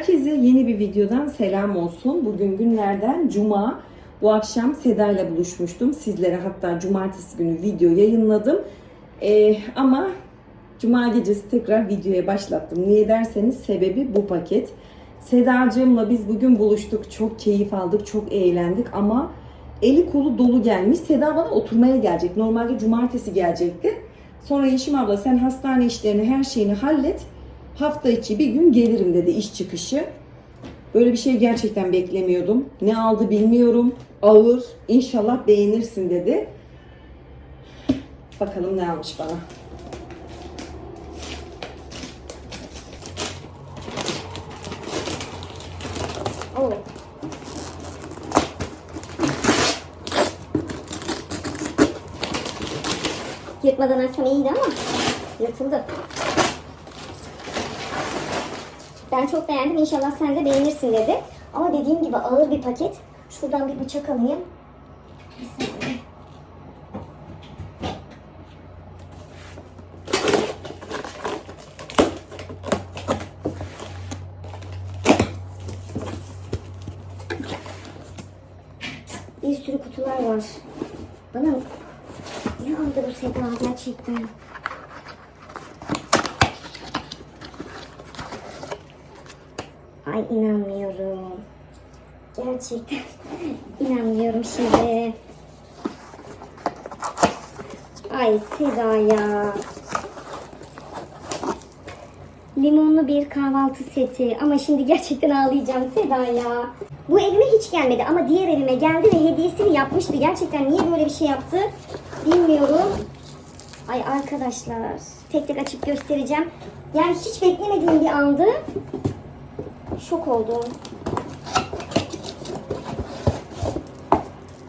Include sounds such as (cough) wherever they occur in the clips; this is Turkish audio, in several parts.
Herkese yeni bir videodan selam olsun. Bugün günlerden cuma. Bu akşam Seda ile buluşmuştum. Sizlere hatta cumartesi günü video yayınladım. Ee, ama cuma gecesi tekrar videoya başlattım. Niye derseniz sebebi bu paket. Sedacığımla biz bugün buluştuk. Çok keyif aldık, çok eğlendik ama eli kolu dolu gelmiş. Seda bana oturmaya gelecek. Normalde cumartesi gelecekti. Sonra Yeşim abla sen hastane işlerini her şeyini hallet. Hafta içi bir gün gelirim dedi iş çıkışı. Böyle bir şey gerçekten beklemiyordum. Ne aldı bilmiyorum. Ağır. İnşallah beğenirsin dedi. Bakalım ne almış bana. Oo. Yırtmadan açsam iyiydi ama yırtıldı. Ben çok beğendim. İnşallah sen de beğenirsin dedi. Ama dediğim gibi ağır bir paket. Şuradan bir bıçak alayım. Bir sürü kutular var. Bana ne aldı bu Seda gerçekten? Ay inanmıyorum. Gerçekten (laughs) inanmıyorum şimdi. Ay Seda ya. Limonlu bir kahvaltı seti. Ama şimdi gerçekten ağlayacağım Seda ya. Bu evime hiç gelmedi ama diğer evime geldi ve hediyesini yapmıştı. Gerçekten niye böyle bir şey yaptı bilmiyorum. Ay arkadaşlar tek tek açıp göstereceğim. Yani hiç beklemediğim bir andı. Şok oldum.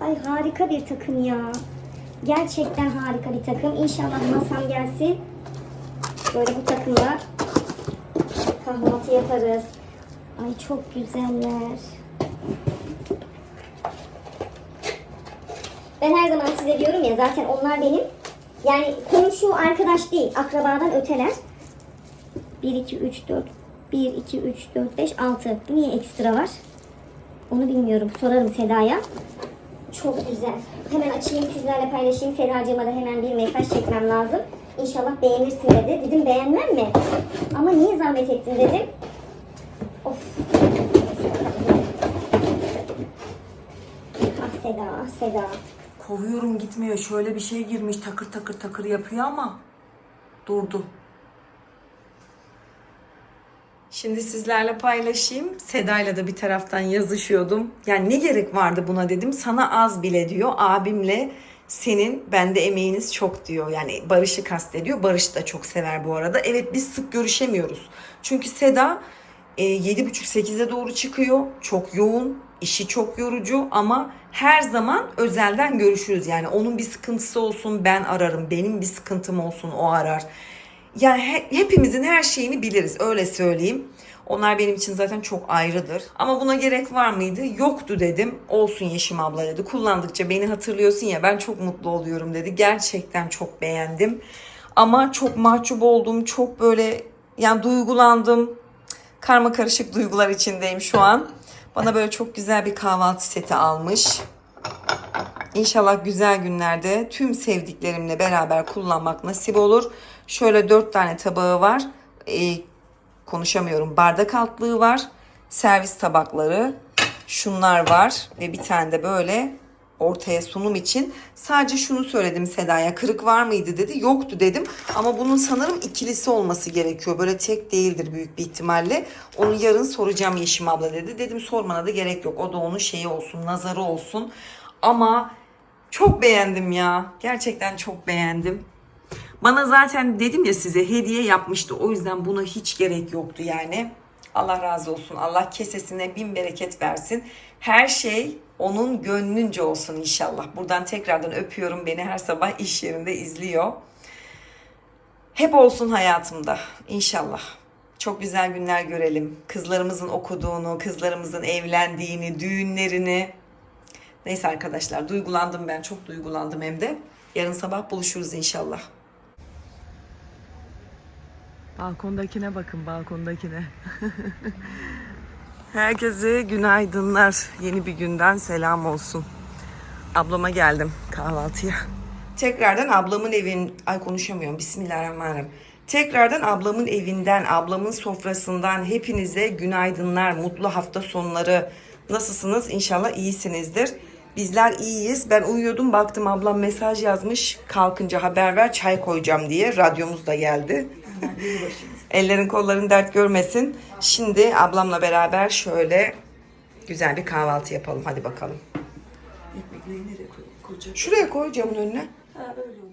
Ay harika bir takım ya. Gerçekten harika bir takım. İnşallah masam gelsin. Böyle bu takımla kahvaltı yaparız. Ay çok güzeller. Ben her zaman size diyorum ya zaten onlar benim yani komşu arkadaş değil akrabadan öteler. 1 2 3 4 1 2 3 4 5 6 niye ekstra var? Onu bilmiyorum. Sorarım Seda'ya. Çok güzel. Hemen açayım sizlerle paylaşayım. Sedacığıma da hemen bir mesaj çekmem lazım. İnşallah beğenirsin dedi. Dedim beğenmem mi? Ama niye zahmet ettin dedim. Of. Ah Seda, ah Seda. Kovuyorum gitmiyor. Şöyle bir şey girmiş takır takır takır yapıyor ama durdu. Şimdi sizlerle paylaşayım. Seda'yla da bir taraftan yazışıyordum. Yani ne gerek vardı buna dedim. Sana az bile diyor. Abimle senin bende emeğiniz çok diyor. Yani Barış'ı kastediyor. Barış da çok sever bu arada. Evet biz sık görüşemiyoruz. Çünkü Seda e, 7.30-8'e doğru çıkıyor. Çok yoğun, işi çok yorucu ama her zaman özelden görüşürüz. Yani onun bir sıkıntısı olsun ben ararım, benim bir sıkıntım olsun o arar. Yani he- hepimizin her şeyini biliriz öyle söyleyeyim. Onlar benim için zaten çok ayrıdır. Ama buna gerek var mıydı? Yoktu dedim. Olsun Yeşim abla dedi. Kullandıkça beni hatırlıyorsun ya ben çok mutlu oluyorum dedi. Gerçekten çok beğendim. Ama çok mahcup oldum. Çok böyle yani duygulandım karma karışık duygular içindeyim şu an. Bana böyle çok güzel bir kahvaltı seti almış. İnşallah güzel günlerde tüm sevdiklerimle beraber kullanmak nasip olur. Şöyle dört tane tabağı var. Ee, konuşamıyorum. Bardak altlığı var. Servis tabakları. Şunlar var. Ve bir tane de böyle ortaya sunum için. Sadece şunu söyledim Seda'ya. Kırık var mıydı dedi. Yoktu dedim. Ama bunun sanırım ikilisi olması gerekiyor. Böyle tek değildir büyük bir ihtimalle. Onu yarın soracağım Yeşim abla dedi. Dedim sormana da gerek yok. O da onun şeyi olsun, nazarı olsun. Ama çok beğendim ya. Gerçekten çok beğendim. Bana zaten dedim ya size hediye yapmıştı. O yüzden buna hiç gerek yoktu yani. Allah razı olsun. Allah kesesine bin bereket versin. Her şey onun gönlünce olsun inşallah. Buradan tekrardan öpüyorum. Beni her sabah iş yerinde izliyor. Hep olsun hayatımda inşallah. Çok güzel günler görelim. Kızlarımızın okuduğunu, kızlarımızın evlendiğini, düğünlerini. Neyse arkadaşlar duygulandım ben. Çok duygulandım hem de. Yarın sabah buluşuruz inşallah. Balkondakine bakın balkondakine. (laughs) Herkese günaydınlar. Yeni bir günden selam olsun. Ablama geldim kahvaltıya. Tekrardan ablamın evin... Ay konuşamıyorum. Bismillahirrahmanirrahim. Tekrardan ablamın evinden, ablamın sofrasından hepinize günaydınlar, mutlu hafta sonları. Nasılsınız? İnşallah iyisinizdir. Bizler iyiyiz. Ben uyuyordum baktım ablam mesaj yazmış. Kalkınca haber ver çay koyacağım diye. Radyomuz da geldi. Ellerin kolların dert görmesin. Şimdi ablamla beraber şöyle güzel bir kahvaltı yapalım. Hadi bakalım. Ekmekleri nereye koy, koyacak? Şuraya koy camın önüne. Ha öyle olur.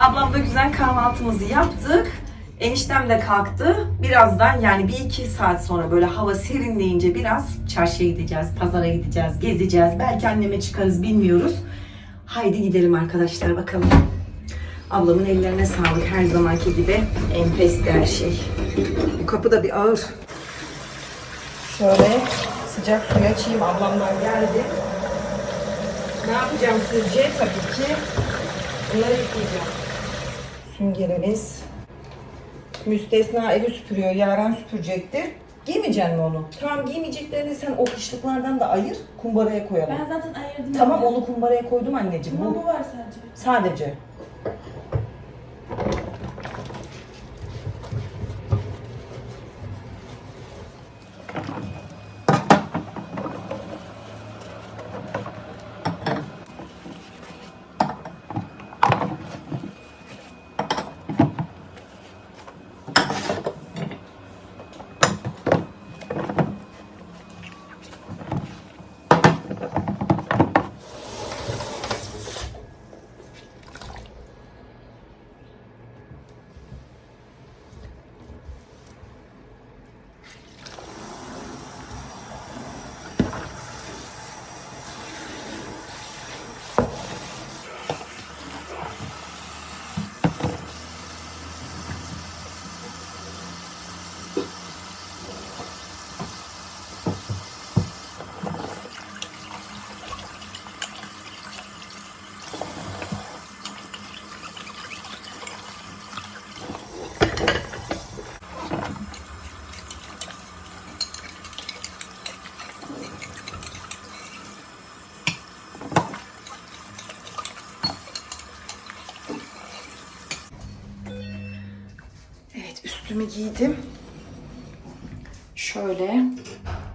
Ablamla güzel kahvaltımızı yaptık. Eniştem de kalktı. Birazdan yani bir iki saat sonra böyle hava serinleyince biraz çarşıya gideceğiz, pazara gideceğiz, gezeceğiz. Belki anneme çıkarız bilmiyoruz. Haydi gidelim arkadaşlar bakalım. Ablamın ellerine sağlık her zamanki gibi. Enfesti her şey. Bu kapı da bir ağır. Şöyle sıcak suya açayım. Ablamdan geldi. Ne yapacağım sizce? Tabii ki bunları yıkayacağım. Süngerimiz. Müstesna evi süpürüyor. Yaren süpürecektir. Giymeyeceksin mi onu? Tamam giymeyeceklerini sen o kışlıklardan da ayır. Kumbaraya koyalım. Ben zaten ayırdım. Tamam onu kumbaraya koydum anneciğim. Ama Bu bu var sadece. sadece. Evet üstümü giydim. Şöyle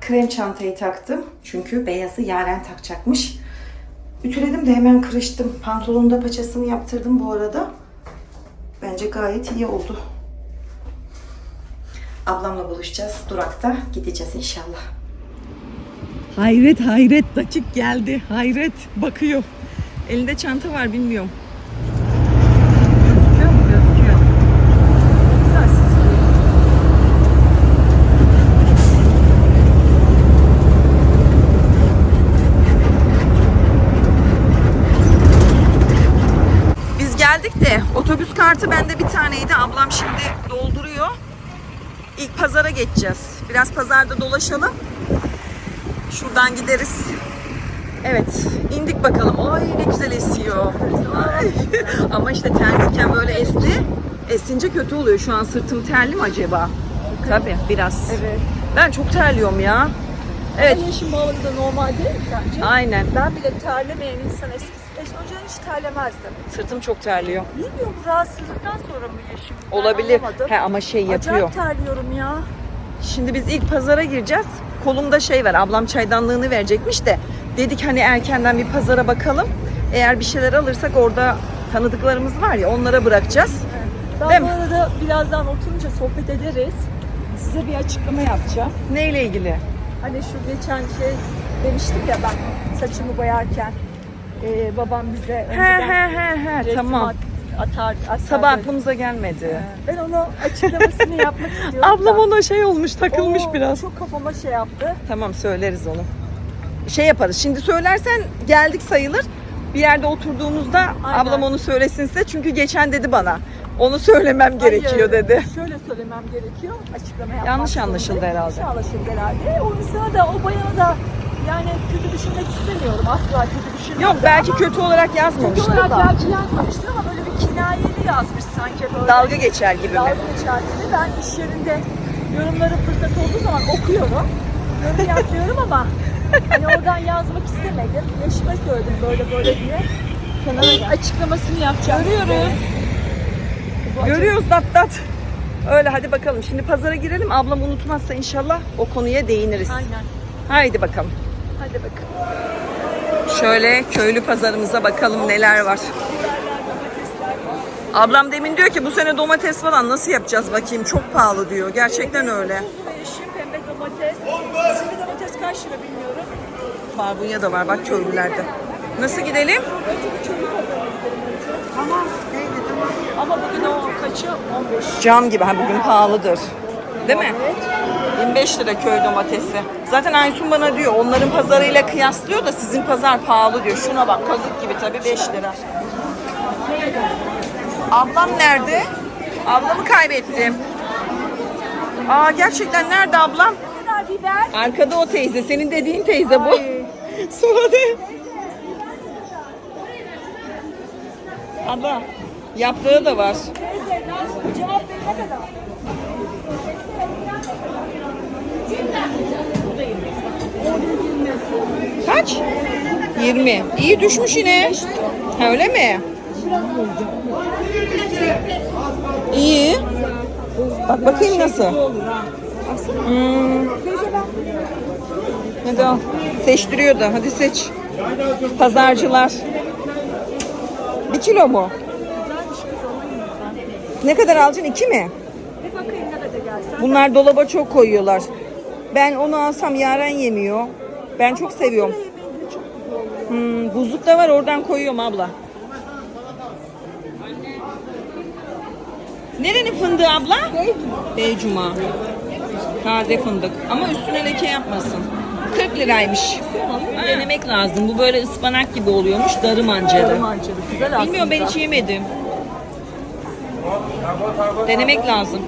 krem çantayı taktım. Çünkü beyazı Yaren takacakmış. Ütüledim de hemen kırıştım. Pantolonun da paçasını yaptırdım bu arada. Bence gayet iyi oldu. Ablamla buluşacağız. Durakta gideceğiz inşallah. Hayret hayret dakik geldi. Hayret bakıyor. Elinde çanta var bilmiyorum. Gözüküyor mu? Gözüküyor. Güzel sızıyor. Biz geldik de otobüs kartı bende bir taneydi. Ablam şimdi dolduruyor. İlk pazara geçeceğiz. Biraz pazarda dolaşalım. Şuradan gideriz. Evet, indik bakalım. Ay ne güzel esiyor. Ay. (laughs) Ama işte terliyken böyle esti. Esince kötü oluyor. Şu an sırtım terli mi acaba? Tabii biraz. Evet. Ben çok terliyorum ya. Evet, Evet. Yaşım bağlı da normal değil mi sence? aynen. Ben bile terlemeyen insan eskisi önceden hiç terlemezdim. Sırtım çok terliyor. Bilmiyorum bu rahatsızlıktan sonra mı yaşım? Olabilir. anlamadım. He ama şey yapıyor. Acayip terliyorum ya. Şimdi biz ilk pazara gireceğiz. Kolumda şey var. Ablam çaydanlığını verecekmiş de dedik hani erkenden bir pazara bakalım. Eğer bir şeyler alırsak orada tanıdıklarımız var ya onlara bırakacağız. Ben Değil bu mi? arada birazdan oturunca sohbet ederiz. Size bir açıklama yapacağım. Neyle ilgili? Hani şu geçen şey demiştik ya ben saçımı boyarken e, babam bize He önceden he he he resim tamam. at- atar, atar Sabah böyle. aklımıza gelmedi. Ben onu açıklamasını yapmak (laughs) istiyorum. Ablam da. ona şey olmuş takılmış Oo, biraz. Çok kafama şey yaptı. Tamam söyleriz onu. Şey yaparız. Şimdi söylersen geldik sayılır. Bir yerde oturduğumuzda Aynen. ablam onu söylesin size. Çünkü geçen dedi bana. Onu söylemem gerekiyor Hayır, dedi. Şöyle söylemem gerekiyor. Açıklama yapmak Yanlış zorundayım. anlaşıldı herhalde. Yanlış anlaşıldı herhalde. O insana da o bayana da yani kötü düşünmek istemiyorum. Yazmışlar kötü düşünme. Yok belki kötü olarak Kötü yazmamıştır olarak da. belki yazmamıştır ama böyle bir kinayeli yazmış sanki böyle. Dalga geçer gibi mi? Dalga geçer gibi. Ben iş yerinde yorumları fırsat olduğu zaman okuyorum. Yorum yapmıyorum ama hani oradan yazmak istemedim. Eşime söyledim böyle böyle diye. Kenara açıklamasını yapacağım. Görüyoruz. Görüyoruz dat dat. Öyle hadi bakalım. Şimdi pazara girelim. Ablam unutmazsa inşallah o konuya değiniriz. Aynen. Haydi bakalım. Hadi bakalım. Şöyle köylü pazarımıza bakalım neler var. Ablam demin diyor ki bu sene domates falan nasıl yapacağız bakayım çok pahalı diyor. Gerçekten öyle. Yeşil pembe domates. Şimdi domates kaç lira bilmiyorum. Barbunya da var bak köylülerde. Nasıl gidelim? Tamam. Ama bugün o kaçı? 15. Cam gibi ha bugün pahalıdır. Değil mi? Evet. 25 lira köy domatesi. Zaten Aysun bana diyor onların pazarıyla kıyaslıyor da sizin pazar pahalı diyor. Şuna bak kazık gibi tabii 5 lira. Ablam nerede? Ablamı kaybettim. Aa gerçekten nerede ablam? Arkada o teyze. Senin dediğin teyze bu. (laughs) Sonra de. Abla yaprağı da var. Teyze cevap verene kadar. Kaç? 20. İyi düşmüş yine. Ha, öyle mi? İyi. Bak bakayım nasıl. Hmm. Hadi al. Seçtiriyor da. Hadi seç. Pazarcılar. Bir kilo mu? Ne kadar alacaksın? İki mi? Bir bakayım ne kadar gelsen. Bunlar dolaba çok koyuyorlar. Ben onu alsam Yaren yemiyor. Ben çok seviyorum. Hmm, buzluk da var oradan koyuyorum abla. Nerenin fındığı abla? Beycuma. Taze fındık. Ama üstüne leke yapmasın. 40 liraymış. Denemek lazım. Bu böyle ıspanak gibi oluyormuş. Darı ançalı. Güzel. Bilmiyorum ben hiç yemedim. Denemek lazım.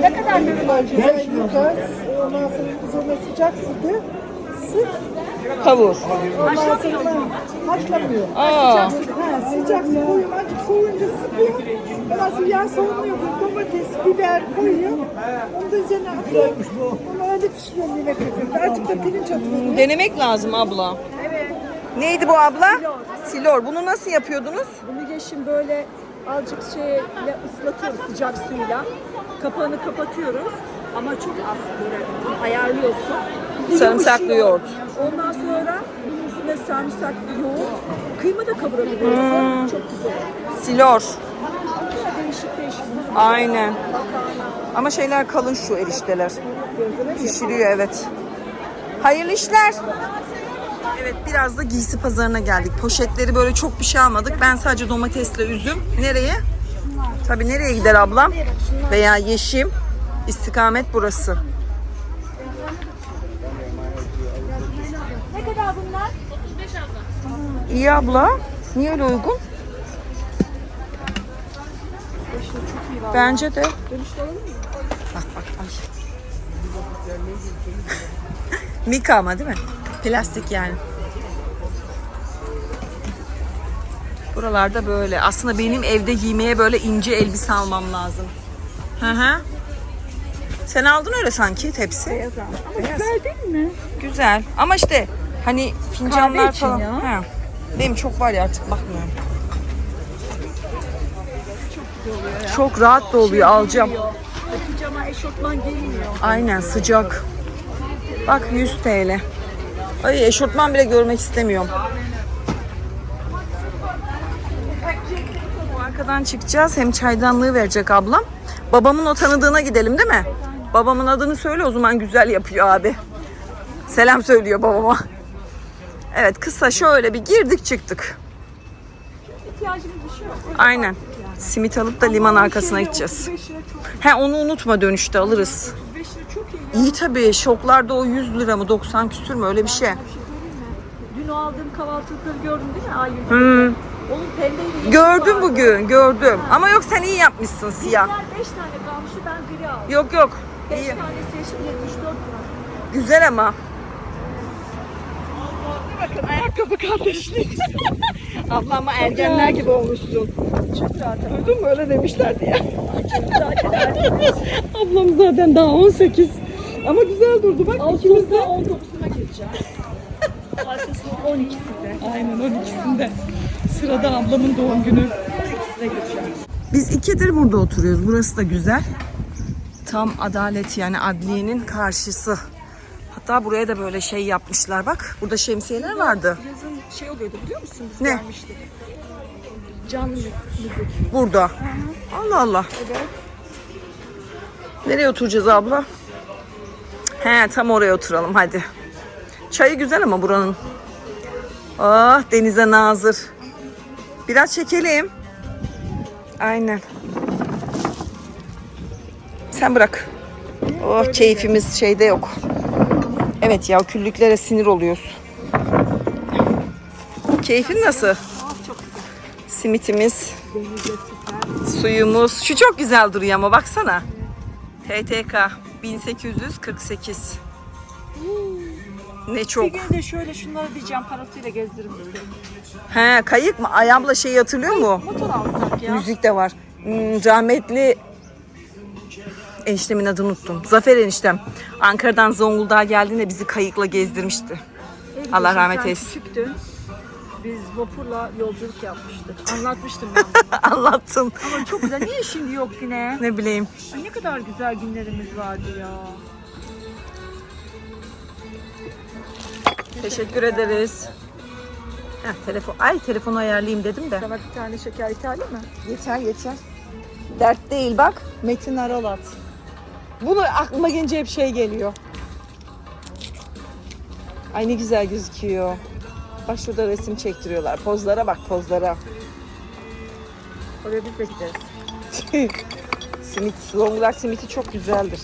Ne kadar? Beş yukarı, ondan sonra üzerine sıcak sütü, sık, Kavur. sonra haşlamıyor. Aa. Ha, sıcak su koyuyor, azıcık soğuyunca sıkıyor. Ondan sonra yağ soğumuyor, domates, biber koyuyor. Onu da üzerine atıyor. Onu öyle pişiriyor yine köpükte. Azıcık da pirinç atıyor. Denemek lazım abla. Neydi bu abla? Silor. Bunu nasıl yapıyordunuz? Bunu yeşim böyle azıcık şeyle ıslatıyoruz sıcak suyla. Kapağını kapatıyoruz. Ama çok az böyle ayarlıyorsun. Sarımsaklı yumuşuyor. yoğurt. Ondan sonra bunun üstüne sarımsaklı yoğurt. Kıyma da kavurabilirsin. Çok güzel. Silor. Değişik değişik. Aynen. Ama şeyler kalın şu erişteler. Pişiriyor evet. Hayırlı işler. Evet biraz da giysi pazarına geldik. Poşetleri böyle çok bir şey almadık. Ben sadece domatesle üzüm. Nereye? Tabii nereye gider ablam? Veya yeşim. İstikamet burası. Ne kadar bunlar? İyi abla. Niye öyle uygun? Bence de. Dönüşte alalım mı? Bak bak ay. Mika ama değil mi? Plastik yani. Buralarda böyle. Aslında benim evde giymeye böyle ince elbise almam lazım. Hı hı. Sen aldın öyle sanki tepsi. Beyaz. Ama güzel değil mi? Güzel. Ama işte hani fincanlar Kahve için falan. ya. Ha. Benim çok var ya artık bakmıyorum. Çok rahat da oluyor. Alacağım. Geliyor. E, Pijama eşofman gelmiyor. Aynen sıcak. Bak 100 TL. Ay eşortman bile görmek istemiyorum. Bu arkadan çıkacağız. Hem çaydanlığı verecek ablam. Babamın o tanıdığına gidelim değil mi? Babamın adını söyle o zaman güzel yapıyor abi. Selam söylüyor babama. Evet kısa şöyle bir girdik çıktık. İhtiyacımız bir şey yok. Aynen. Simit alıp da liman arkasına gideceğiz. 35 lira çok. He onu unutma dönüşte alırız. 35 lira çok iyi. Tabii. Şoklarda o 100 lira mı 90 küsür mü öyle bir şey. Şey? Dün aldığım kahvaltılıkları gördün değil mi Aylin? Hmm. Onun pembeyle Gördüm vardı. bugün gördüm. Ama yok sen iyi yapmışsın siyah. Diğer 5 tane kalmıştı ben gri aldım. Yok yok. 5 İyi. tanesi yeşil 74 lira. Güzel ama. bakın ayakkabı kardeşliği. (laughs) Ablam ergenler gibi olmuşsun. Çok rahat. Duydun mu öyle demişlerdi ya. (laughs) Ablam zaten daha 18. Ama güzel durdu bak ikimiz de. Ağustos'ta 19'una gireceğim. (laughs) Ağustos'un 12'sinde. Aynen 12'sinde. Sırada ablamın doğum günü. 12'sine gireceğim. Biz ikidir burada oturuyoruz. Burası da güzel. Tam adalet yani adliyenin karşısı. Hatta buraya da böyle şey yapmışlar bak. Burada şemsiyeler vardı. Yazın şey oluyordu biliyor musun? Biz Ne? gelmiştik. Canlı müzik. Burada. Allah Allah. Nereye oturacağız abla? He tam oraya oturalım hadi. Çayı güzel ama buranın. Ah denize nazır. Biraz çekelim. Aynen. Sen bırak. Oh keyfimiz şeyde yok. Evet ya küllüklere sinir oluyoruz. Keyfin nasıl? Simitimiz, suyumuz. Şu çok güzel duruyor ama baksana. TTK 1848. Ne çok. Bir gün de şöyle şunları diyeceğim parasıyla gezdirin bizi. He kayık mı? Ay abla şeyi hatırlıyor mu? Motor alsak ya. Müzik de var. Hmm, rahmetli eniştemin adını unuttum. Zafer eniştem. Ankara'dan Zonguldak'a geldiğinde bizi kayıkla gezdirmişti. Ey, Allah geçen rahmet eylesin. küçüktün. Biz vapurla yolculuk yapmıştık. Anlatmıştım ben bunu. (laughs) Anlattın. Ama çok güzel. Niye şimdi yok yine? Ne bileyim. Ay ne kadar güzel günlerimiz vardı ya. Teşekkür ederiz. Heh, telefon. Ay telefonu ayarlayayım dedim de. Sana bir tane şeker ithali mi? Yeter yeter. Dert değil bak. Metin Aralat. Bunu aklıma gelince hep şey geliyor. Ay ne güzel gözüküyor. Bak şurada resim çektiriyorlar. Pozlara bak pozlara. Oraya biz de gideriz. Simit, Zonguldak simiti çok güzeldir.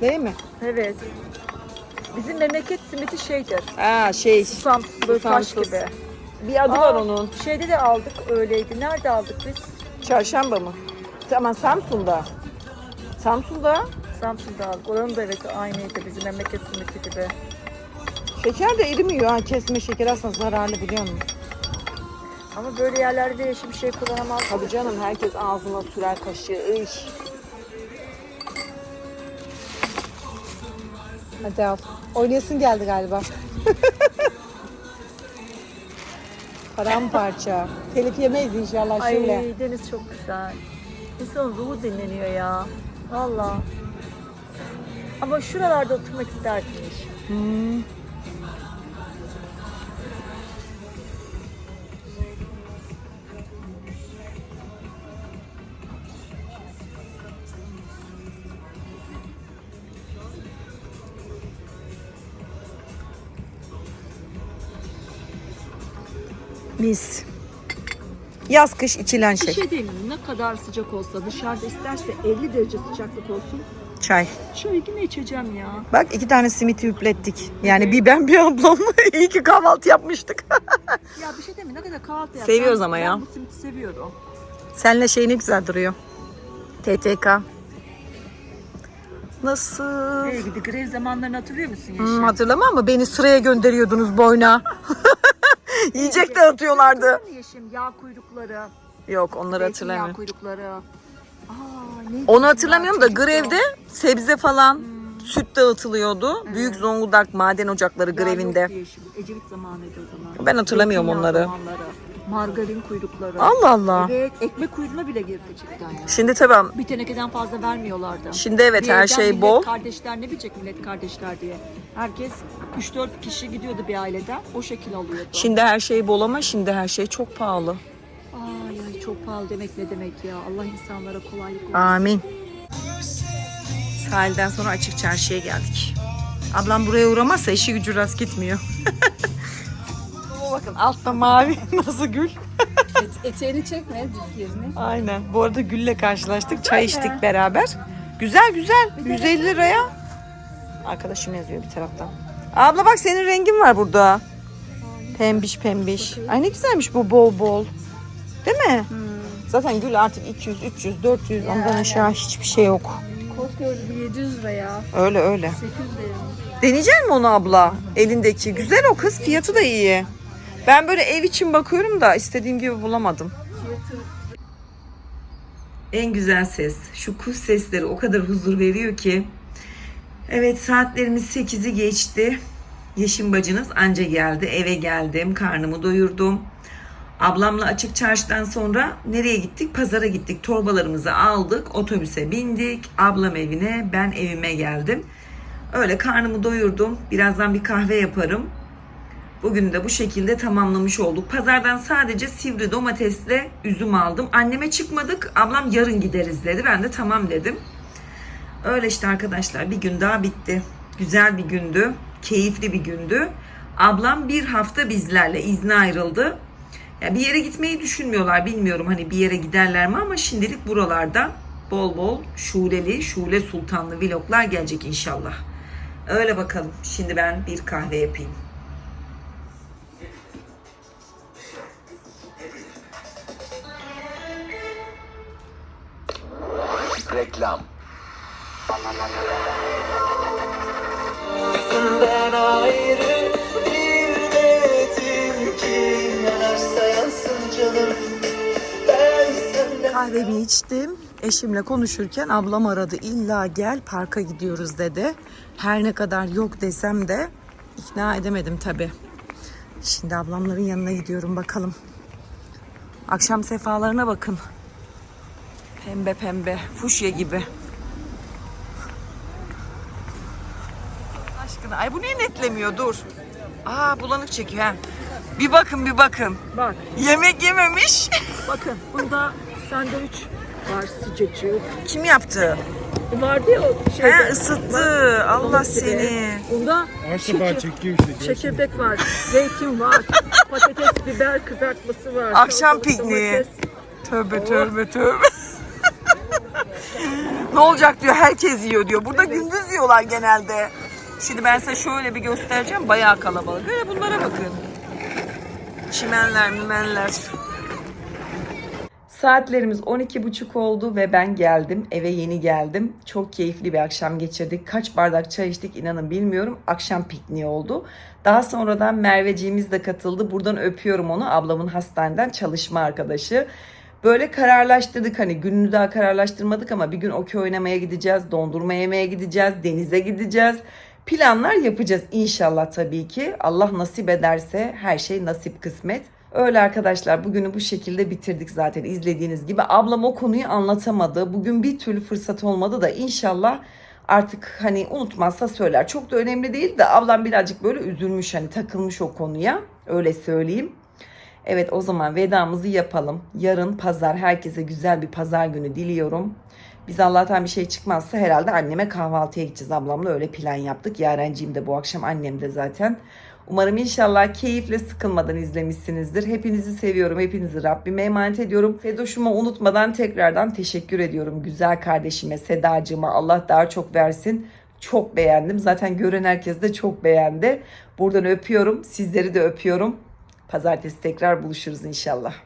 Değil mi? Evet. Bizim memleket simiti şeydir. Aa şey, Susam, böyle taş Susamsız. gibi. bir adı var Aa, onun. Şeyde de aldık öyleydi. Nerede aldık biz? Çarşamba mı? Tamam Samsun'da. Samsun'da Samsun'da aldık. Oranın da evet aynıydı bizim memleket simiti gibi. şeker de erimiyor ha. Kesme şeker aslında zararlı biliyor musun? Ama böyle yerlerde hiçbir şey kullanamaz. Tabii canım herkes ağzına sürer kaşığı. Iy. Hadi al. Oynayasın geldi galiba. (laughs) Paramparça. Telif yemeyiz inşallah Ay şöyle. deniz çok güzel. İnsanın ruhu dinleniyor ya. Valla. Ama şuralarda oturmak isterdim. hiç. Mis. Yaz kış içilen Bir şey. şey değil mi? Ne kadar sıcak olsa dışarıda isterse 50 derece sıcaklık olsun. Çay. Çay yine içeceğim ya. Bak iki tane simiti üplettik. Yani bir ben bir ablam. (laughs) İyi ki kahvaltı yapmıştık. (laughs) Ya bir şey değil mi? Ne kadar kahvaltı yapsam. Seviyoruz ama ya. Ben bu simiti seviyorum. Seninle şey ne güzel duruyor. TTK. Nasıl? Nereye gidi? Grev zamanlarını hatırlıyor musun Yeşil? Hmm, hatırlama ama beni sıraya gönderiyordunuz boyuna. (laughs) Yiyecek. Hatırlıyor musun Yeşim? Yağ kuyrukları. Yok onları hatırlamıyorum. kuyrukları. Aa, neydi Onu hatırlamıyorum da grevde sebze falan süt dağıtılıyordu. Büyük Zonguldak maden ocakları Ya grevinde. Ecevit zamanıydı o zaman. Ben hatırlamıyorum onları. zamanları. Margarin kuyrukları. Allah Allah. Evet, ekmek kuyruğuna bile girdi cidden ya. Şimdi tabii Bir tenekeden fazla vermiyorlardı. şimdi evet her evden şey millet bol. Kardeşler ne bilecek millet kardeşler diye. Herkes 3-4 kişi gidiyordu bir aileden. O şekil alıyordu. Şimdi her şey bol ama şimdi her şey çok pahalı. Ay ay çok pahalı demek ne demek ya. Allah insanlara kolaylık versin. Amin. Sahilden sonra açık çarşıya geldik. Ablam buraya uğramazsa işi gücü rast gitmiyor. (laughs) Bakın altta mavi (laughs) nasıl gül. Eteğini çekme dik yerini. Aynen. Bu arada Gül'le karşılaştık. Çay içtik beraber. Güzel güzel. 150 liraya. Arkadaşım yazıyor bir taraftan. Abla bak senin rengin var burada. Pembiş pembiş. Ay ne güzelmiş bu bol bol. Değil mi? Zaten Gül artık 200, 300, 400 ondan aşağı hiçbir şey yok. Kot gördü 700 lira ya. Öyle öyle. 800 lira. Deneyecek mi onu abla? Elindeki. Güzel o kız. Fiyatı da iyi. Ben böyle ev için bakıyorum da istediğim gibi bulamadım. En güzel ses. Şu kuş sesleri o kadar huzur veriyor ki. Evet saatlerimiz 8'i geçti. Yeşim bacınız anca geldi. Eve geldim. Karnımı doyurdum. Ablamla açık çarşıdan sonra nereye gittik? Pazara gittik. Torbalarımızı aldık. Otobüse bindik. Ablam evine, ben evime geldim. Öyle karnımı doyurdum. Birazdan bir kahve yaparım. Bugün de bu şekilde tamamlamış olduk. Pazardan sadece sivri domatesle üzüm aldım. Anneme çıkmadık. Ablam yarın gideriz dedi. Ben de tamam dedim. Öyle işte arkadaşlar bir gün daha bitti. Güzel bir gündü. Keyifli bir gündü. Ablam bir hafta bizlerle izne ayrıldı. Ya bir yere gitmeyi düşünmüyorlar. Bilmiyorum hani bir yere giderler mi ama şimdilik buralarda bol bol şuleli, şule sultanlı vloglar gelecek inşallah. Öyle bakalım. Şimdi ben bir kahve yapayım. Reklam. Senden ayrı bir denetim ki yanarsa yansın canım Kahvemi içtim. Eşimle konuşurken ablam aradı. İlla gel parka gidiyoruz dedi. Her ne kadar yok desem de ikna edemedim tabi. Şimdi ablamların yanına gidiyorum bakalım. Akşam sefalarına bakın. Pembe pembe, fuşya gibi. Aşkına, ay bu niye netlemiyor? Dur. Aa bulanık çekiyor ha. Bir bakın bir bakın. Bak Yemek yememiş. (laughs) bakın bunda sandviç var sıcacık. Kim yaptı? Vardı ya o şeyde. He ısıttı. Allah Balık gibi. seni. Bunda şekir, çekiyor işte. çekirdek var, zeytin var, (laughs) patates, biber kızartması var. Akşam pikniği. domates. Tövbe tövbe tövbe. Ne olacak diyor herkes yiyor diyor. Burada gündüz yiyorlar genelde. Şimdi ben size şöyle bir göstereceğim. Bayağı kalabalık. Hele bunlara bakın. Çimenler, mimenler. Saatlerimiz 12.30 oldu ve ben geldim. Eve yeni geldim. Çok keyifli bir akşam geçirdik. Kaç bardak çay içtik inanın bilmiyorum. Akşam pikniği oldu. Daha sonradan Merveciğimiz de katıldı. Buradan öpüyorum onu. Ablamın hastaneden çalışma arkadaşı. Böyle kararlaştırdık hani gününü daha kararlaştırmadık ama bir gün okey oynamaya gideceğiz, dondurma yemeye gideceğiz, denize gideceğiz. Planlar yapacağız inşallah tabii ki. Allah nasip ederse her şey nasip kısmet. Öyle arkadaşlar bugünü bu şekilde bitirdik zaten izlediğiniz gibi. Ablam o konuyu anlatamadı. Bugün bir türlü fırsat olmadı da inşallah artık hani unutmazsa söyler. Çok da önemli değil de ablam birazcık böyle üzülmüş hani takılmış o konuya. Öyle söyleyeyim. Evet o zaman vedamızı yapalım. Yarın pazar herkese güzel bir pazar günü diliyorum. Biz Allah'tan bir şey çıkmazsa herhalde anneme kahvaltıya gideceğiz. Ablamla öyle plan yaptık. Yarenciğim de bu akşam annem de zaten. Umarım inşallah keyifle sıkılmadan izlemişsinizdir. Hepinizi seviyorum. Hepinizi Rabbime emanet ediyorum. Fedoş'uma unutmadan tekrardan teşekkür ediyorum. Güzel kardeşime, Sedacığıma Allah daha çok versin. Çok beğendim. Zaten gören herkes de çok beğendi. Buradan öpüyorum. Sizleri de öpüyorum. Pazartesi tekrar buluşuruz inşallah.